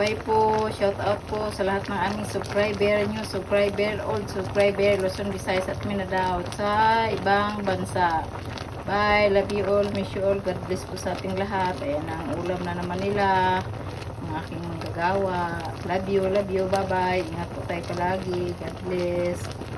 Bye po. Shout out po sa lahat ng aming subscriber, new subscriber, old subscriber, Luzon, Visayas at Mindanao sa ibang bansa. Bye. Love you all. Miss you all. God bless po sa ating lahat. Ayan ang ulam na naman nila. Ang aking gagawa. Love you. Love you. Bye-bye. Ingat po tayo palagi. God bless.